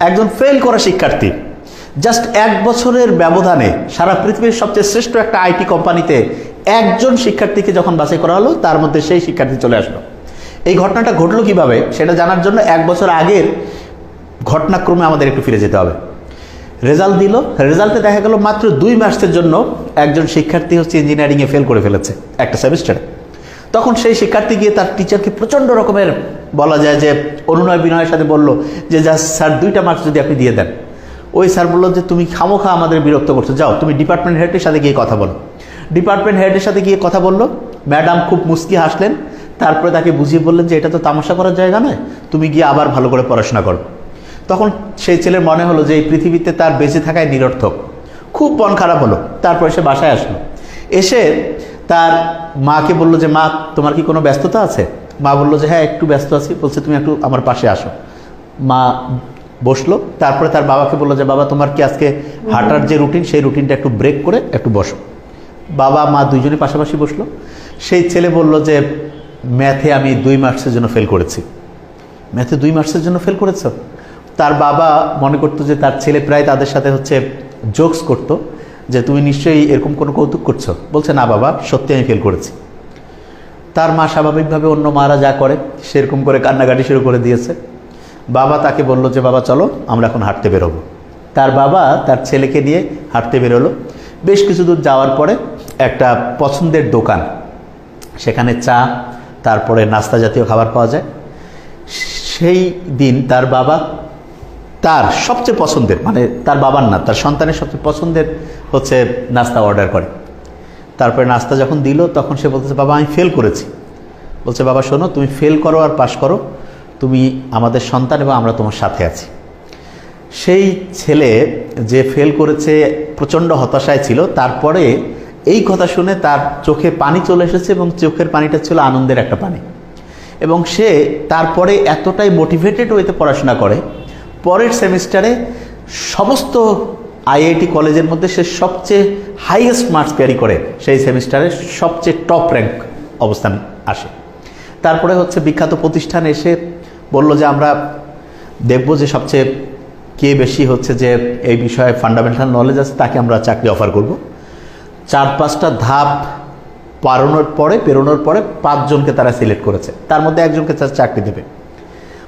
একজন ফেল করা শিক্ষার্থী। জাস্ট এক বছরের ব্যবধানে সারা পৃথিবীর সবচেয়ে শ্রেষ্ঠ একটা আইটি কোম্পানিতে একজন শিক্ষার্থীকে যখন বাছাই করা হলো, তার মধ্যে সেই শিক্ষার্থী চলে আসলো। এই ঘটনাটা ঘটলো কীভাবে, সেটা জানার জন্য এক বছর আগের ঘটনাক্রমে আমাদের একটু ফিরে যেতে হবে। রেজাল্ট দিল। রেজাল্টে দেখা গেল মাত্র দুই মাসের জন্য একজন শিক্ষার্থী হচ্ছে ইঞ্জিনিয়ারিংয়ে ফেল করে ফেলেছে একটা সেমিস্টারে তখন সেই শিক্ষার্থী গিয়ে তার টিচারকে প্রচণ্ড রকমের বলা যায় যে অনুনয় বিনয়ের সাথে বলল যে, যা স্যার, দুইটা মার্কস যদি আপনি দিয়ে দেন। ওই স্যার বলল যে, তুমি খামোখা আমাদের বিরক্ত করছ। যাও, তুমি ডিপার্টমেন্ট হেডের সাথে গিয়ে কথা বলো। ডিপার্টমেন্ট হেডের সাথে গিয়ে কথা বলল। ম্যাডাম খুব মুস্কি হাসলেন। তারপরে তাকে বুঝিয়ে বললেন যে, এটা তো তামাশা করার জায়গা নয়। তুমি গিয়ে আবার ভালো করে পড়াশোনা করো। তখন সেই ছেলের মনে হলো যে, এই পৃথিবীতে তার বেঁচে থাকায় নিরর্থক। খুব মন খারাপ হলো। তারপরে সে বাসায় আসলো। এসে তার মাকে বলল যে, মা, তোমার কি কোনো ব্যস্ততা আছে? মা বলল যে হ্যাঁ একটু ব্যস্ত আছি। বলছে, তুমি একটু আমার পাশে আসো। মা বসল, তারপরে তার বাবাকে বলল যে, বাবা, তোমার কি আজকে হাঁটার যে রুটিন, সেই রুটিনটা একটু ব্রেক করে একটু বসো। বাবা, মা দুইজনে পাশাপাশি বসল। সেই ছেলে বলল যে, ম্যাথে আমি দুই মার্কসের জন্য ফেল করেছি। ম্যাথে দুই মার্কসের জন্য ফেল করেছ? তার বাবা মনে করতো যে, তার ছেলে প্রায় তাদের সাথে হচ্ছে জোকস করতো, যে, তুমি নিশ্চয়ই এরকম কোনো কৌতুক করছ? বলছে, না বাবা, সত্যি আমি ফেল করেছি। তার মা স্বাভাবিকভাবে অন্য মারা যা করে, সেরকম করে কান্নাকাটি শুরু করে দিয়েছে। বাবা তাকে বলল যে, বাবা, চলো, আমরা এখন হাঁটতে বেরোবো। তার বাবা তার ছেলেকে নিয়ে হাঁটতে বেরোলো। বেশ কিছু দূর যাওয়ার পরে একটা পছন্দের দোকান, সেখানে চা, তারপরে নাস্তা জাতীয় খাবার পাওয়া যায়। সেই দিন তার বাবা তার সবচেয়ে পছন্দের মানে তার বাবার না, তার সন্তানের সবচেয়ে পছন্দের হচ্ছে নাস্তা অর্ডার করে। তারপরে নাস্তা যখন দিল, তখন সে বলতেছে, বাবা, আমি ফেল করেছি। বলছে, বাবা, শোনো, তুমি ফেল করো আর পাশ করো। তুমি আমাদের সন্তান এবং আমরা তোমার সাথে আছি। সেই ছেলে যে ফেল করেছে, প্রচণ্ড হতাশায় ছিল। তারপরে এই কথা শুনে তার চোখে পানি চলে এসেছে এবং চোখের পানিটা ছিল আনন্দের একটা পানি। এবং সে তারপরে এতটাই মোটিভেটেড ওয়েতে পড়াশোনা করে। পরের সেমিস্টারে সমস্ত আইআইটি কলেজের মধ্যে সে সবচেয়ে হাইয়েস্ট মার্কস ক্যারি করে। সেই সেমিস্টারে সবচেয়ে টপ র্যাঙ্ক অবস্থান আসে। তারপরে হচ্ছে বিখ্যাত প্রতিষ্ঠান এসে বলল যে, আমরা দেখব যে সবচেয়ে কে বেশি হচ্ছে যে এই বিষয়ে ফান্ডামেন্টাল নলেজ আছে, তাকে আমরা চাকরি অফার করব। চার পাঁচটা ধাপ পারানোর পরে, পেরোনোর পরে পাঁচজনকে তারা সিলেক্ট করেছে। তার মধ্যে একজনকে চাকরি দেবে।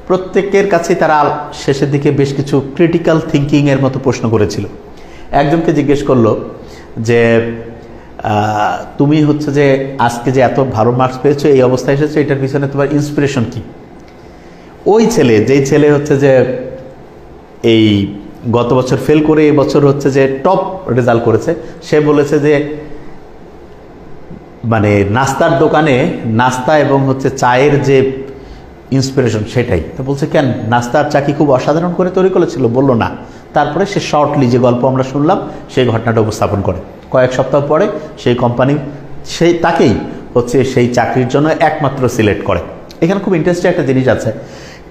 প্রত্যেকের কাছেই তারা শেষের দিকে বেশ কিছু ক্রিটিক্যাল থিঙ্কিংয়ের মতো প্রশ্ন করেছিল। একজনকে জিজ্ঞেস করল যে তুমি হচ্ছে যে আজকে যে এত ভালো মার্কস পেয়েছ, এই অবস্থায় এসেছ, এটার পিছনে তোমার ইন্সপিরেশন কি? ওই ছেলে, যেই ছেলে হচ্ছে যে এই গত বছর ফেল করে এই বছর হচ্ছে যে টপ রেজাল্ট করেছে, সে বলেছে যে মানে নাস্তার দোকানে নাস্তা এবং হচ্ছে চায়ের যে ইন্সপিরেশন সেটাই। তো বলছে, কেন? নাস্তার চা কি খুব অসাধারণ করে তৈরি করেছিল? বলল, না। তারপরে সে শর্টলি যে গল্প আমরা শুনলাম, সেই ঘটনাটা উপস্থাপন করে। কয়েক সপ্তাহ পরে সেই কোম্পানি সেই তাকেই হচ্ছে সেই চাকরির জন্য একমাত্র সিলেক্ট করে। এখানে খুব ইন্টারেস্টিং একটা জিনিস আছে।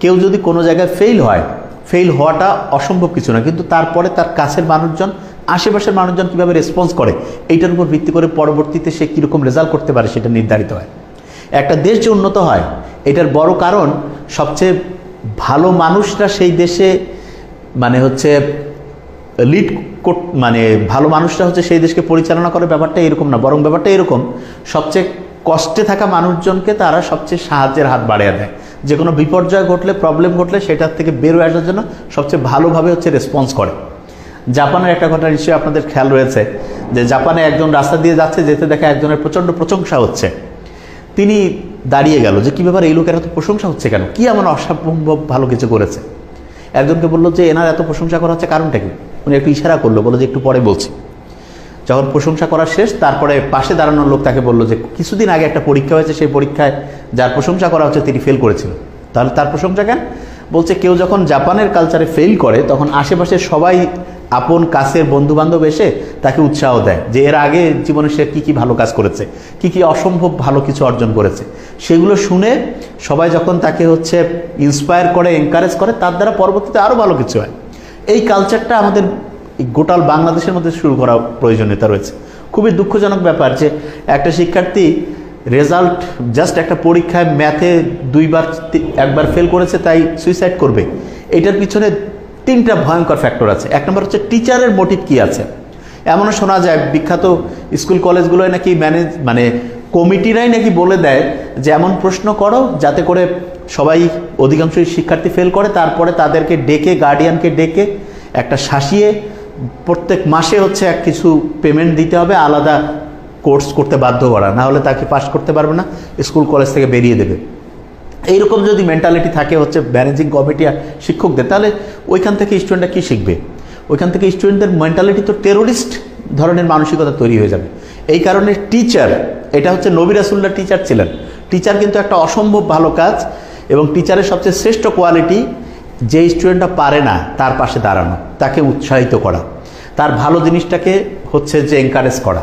কেউ যদি কোনো জায়গায় ফেল হয় ফেল হওয়াটা অসম্ভব কিছু না, কিন্তু তারপরে তার কাছের মানুষজন, আশেপাশের মানুষজন কীভাবে রেসপন্স করে, এইটার উপর ভিত্তি করে পরবর্তীতে সে কীরকম রেজাল্ট করতে পারে সেটা নির্ধারিত হয়। একটা দেশ যে উন্নত হয়, এটার বড় কারণ সবচেয়ে ভালো মানুষরা সেই দেশে মানে হচ্ছে লিড কোট মানে ভালো মানুষরা হচ্ছে সেই দেশকে পরিচালনা করে। ব্যাপারটা এরকম না, বরং ব্যাপারটা এরকম, সবচেয়ে কষ্টে থাকা মানুষজনকে তারা সবচেয়ে সাহায্যের হাত বাড়িয়ে দেয়। যে কোনো বিপর্যয় ঘটলে প্রবলেম ঘটলে সেটার থেকে বেরোয় আসার জন্য সবচেয়ে ভালোভাবে হচ্ছে রেসপন্স করে। জাপানের একটা ঘটনা নিশ্চয়ই আপনাদের খেয়াল রয়েছে, যে জাপানে একজন রাস্তা দিয়ে যাচ্ছে, যেতে দেখা একজনের প্রচণ্ড প্রশংসা হচ্ছে। তিনি দাঁড়িয়ে গেল যে, কী ব্যাপার, এই লোকের এত প্রশংসা হচ্ছে কেন? কী এমন অসম্ভব ভালো কিছু করেছে? একজনকে বলল যে, এনার এত প্রশংসা করা হচ্ছে কারণটা কি? উনি একটু ইশারা করল বলো যে, একটু পরে বলছি। যখন প্রশংসা করা শেষ, তারপরে পাশে দাঁড়ানোর লোক তাকে বলল যে, কিছুদিন আগে একটা পরীক্ষা হয়েছে, সেই পরীক্ষায় যার প্রশংসা করা হচ্ছে তিনি ফেল করেছিল। তাহলে তার প্রশংসা কেন? বলছে, কেউ যখন জাপানের কালচারে ফেল করে, তখন আশেপাশে সবাই আপন কাছের বন্ধু বান্ধব এসে তাকে উৎসাহ দেয় যে এর আগে জীবনে সে কী কী ভালো কাজ করেছে, কি কি অসম্ভব ভালো কিছু অর্জন করেছে। সেগুলো শুনে সবাই যখন তাকে হচ্ছে ইন্সপায়ার করে এনকারেজ করে, তার দ্বারা পরবর্তীতে আরও ভালো কিছু হয়। এই কালচারটা আমাদের গোটাল বাংলাদেশের মধ্যে শুরু করা প্রয়োজনীয়তা রয়েছে। খুবই দুঃখজনক ব্যাপার যে একটা শিক্ষার্থী রেজাল্ট জাস্ট একটা পরীক্ষায় ম্যাথে দুইবার, একবার ফেল করেছে, তাই সুইসাইড করবে। এটার পিছনে তিনটা ভয়ঙ্কর ফ্যাক্টর আছে। এক নম্বর হচ্ছে টিচারের মোটিভ কি আছে? এমনও শোনা যায়, বিখ্যাত স্কুল কলেজগুলোয় নাকি ম্যানেজ মানে কমিটিরাই নাকি বলে দেয় যে, এমন প্রশ্ন করো যাতে করে সবাই অধিকাংশই শিক্ষার্থী ফেল করে। তারপরে তাদেরকে ডেকে গার্ডিয়ানকে ডেকে একটা শাসিয়ে প্রত্যেক মাসে হচ্ছে এক কিছু পেমেন্ট দিতে হবে, আলাদা কোর্স করতে বাধ্য করা। না হলে তাকে পাস করতে পারবে না স্কুল কলেজ থেকে বেরিয়ে দেবে। এইরকম যদি মেন্টালিটি থাকে হচ্ছে ম্যানেজিং কমিটি আর শিক্ষকদের, তাহলে ওইখান থেকে স্টুডেন্টরা কী শিখবে? ওইখান থেকে স্টুডেন্টদের মেন্টালিটি তো টেরোরিস্ট ধরনের মানসিকতা তৈরি হয়ে যাবে। এই কারণে টিচার এটা হচ্ছে নবী রাসুল্লাহ টিচার ছিলেন। টিচার কিন্তু একটা অসম্ভব ভালো কাজ এবং টিচারের সবচেয়ে শ্রেষ্ঠ কোয়ালিটি যে স্টুডেন্টটা পারে না, তার পাশে দাঁড়ানো, তাকে উৎসাহিত করা, তার ভালো জিনিসটাকে হচ্ছে যে এনকারেজ করা।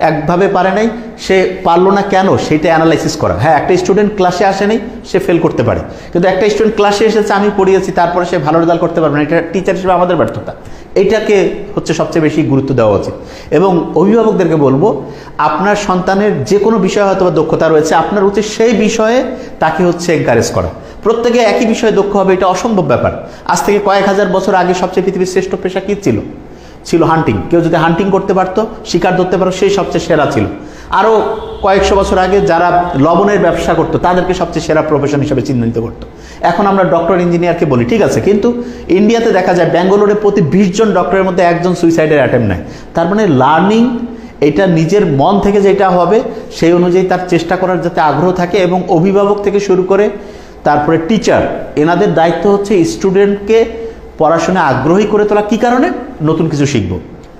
একভাবে পারে নাই, সে পারল না কেন সেটা অ্যানালাইসিস করা। হ্যাঁ একটা স্টুডেন্ট ক্লাসে আসেনি সে ফেল করতে পারে। কিন্তু একটা স্টুডেন্ট ক্লাসে এসেছে, আমি পড়িয়েছি, তারপরে সে ভালো রেজাল্ট করতে পারবে না। এটা টিচার হিসেবে আমাদের ব্যর্থতা। এইটাকে হচ্ছে সবচেয়ে বেশি গুরুত্ব দেওয়া উচিত। এবং অভিভাবকদেরকে বলব, আপনার সন্তানের যে কোনো বিষয়ে হয়তো বা দক্ষতা রয়েছে, আপনার উচিত সেই বিষয়ে তাকে হচ্ছে এনকারেজ করা। প্রত্যেকে একই বিষয়ে দক্ষ হবে, এটা অসম্ভব ব্যাপার। আজ থেকে কয়েক হাজার বছর আগে সবচেয়ে পৃথিবীর শ্রেষ্ঠ পেশা কী ছিল? ছিল হান্টিং কেউ যদি হান্টিং করতে পারতো, শিকার ধরতে পারো সেই সবচেয়ে সেরা ছিল। আরও কয়েকশো বছর আগে যারা লবণের ব্যবসা করতো, তাদেরকে সবচেয়ে সেরা প্রফেশন হিসেবে চিহ্নিত করতো। এখন আমরা ডক্টর ইঞ্জিনিয়ারকে বলি, ঠিক আছে? কিন্তু ইন্ডিয়াতে দেখা যায় ব্যাঙ্গালোরে প্রতি বিশ জন ডক্টরের মধ্যে একজন সুইসাইডের অ্যাটেম্প নেয়। তার মানে লার্নিং এটা নিজের মন থেকে যেটা হবে, সেই অনুযায়ী তার চেষ্টা করার যাতে আগ্রহ থাকে এবং অভিভাবক থেকে শুরু করে তারপরে টিচার এনাদের দায়িত্ব হচ্ছে স্টুডেন্টকে পড়াশোনায় আগ্রহী করে তোলা কী কারণে? নতুন কিছু শিখব।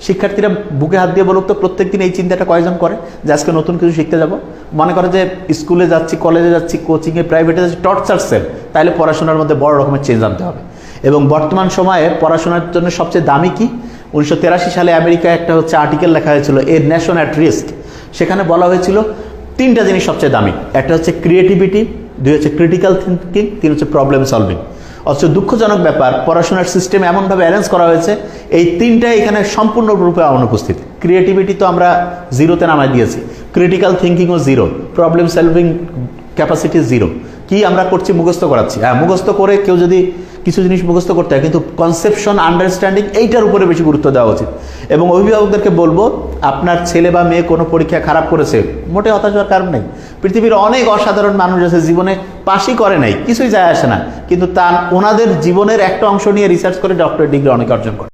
শিক্ষার্থীরা বুকে হাত দিয়ে বলুক তো প্রত্যেক দিন এই চিন্তাটা কয়জন করে? যে আজকে নতুন কিছু শিখতে যাব। মনে করে যে স্কুলে যাচ্ছি, কলেজে যাচ্ছি কোচিংয়ে প্রাইভেটে যাচ্ছি টর্চার সেল তাহলে পড়াশোনার মধ্যে বড় রকমের চেঞ্জ আনতে হবে। এবং বর্তমান সময়ে পড়াশোনার জন্য সবচেয়ে দামি কি? উনিশশো তিরাশি সালে আমেরিকায় একটা হচ্ছে আর্টিকেল লেখা হয়েছিল এ নেশন অ্যাট রিস্ক সেখানে বলা হয়েছিল, তিনটা জিনিস সবচেয়ে দামি। একটা হচ্ছে ক্রিয়েটিভিটি দুই হচ্ছে ক্রিটিক্যাল থিঙ্কিং তিন হচ্ছে প্রবলেম সলভিং অথচ দুঃখজনক ব্যাপার, পড়াশোনার সিস্টেম এমনভাবে অ্যারেঞ্জ করা হয়েছে, এই তিনটা এখানে সম্পূর্ণরূপে অনুপস্থিত। ক্রিয়েটিভিটি তো আমরা জিরোতে নামাই দিয়েছি। Critical থিঙ্কিংও zero problem solving capacity zero কি আমরা করছি, মুখস্থ করাচ্ছি। হ্যাঁ মুখস্থ করে কেউ যদি কিছু জিনিস মুখস্থ করতে হয়, কিন্তু কনসেপশন আন্ডারস্ট্যান্ডিং এইটার উপরে বেশি গুরুত্ব দেওয়া উচিত। এবং অভিভাবকদেরকে বলব, আপনার ছেলে বা মেয়ে কোনো পরীক্ষা খারাপ করেছে মোটে হতাশ হওয়ার কারণ নেই। পৃথিবীর অনেক অসাধারণ মানুষ আছে, জীবনে পাশই করে নাই, কিছুই যায় আসে না। কিন্তু তার, ওনাদের জীবনের একটা অংশ নিয়ে রিসার্চ করে ডক্টরেট ডিগ্রি অনেক অর্জন করে।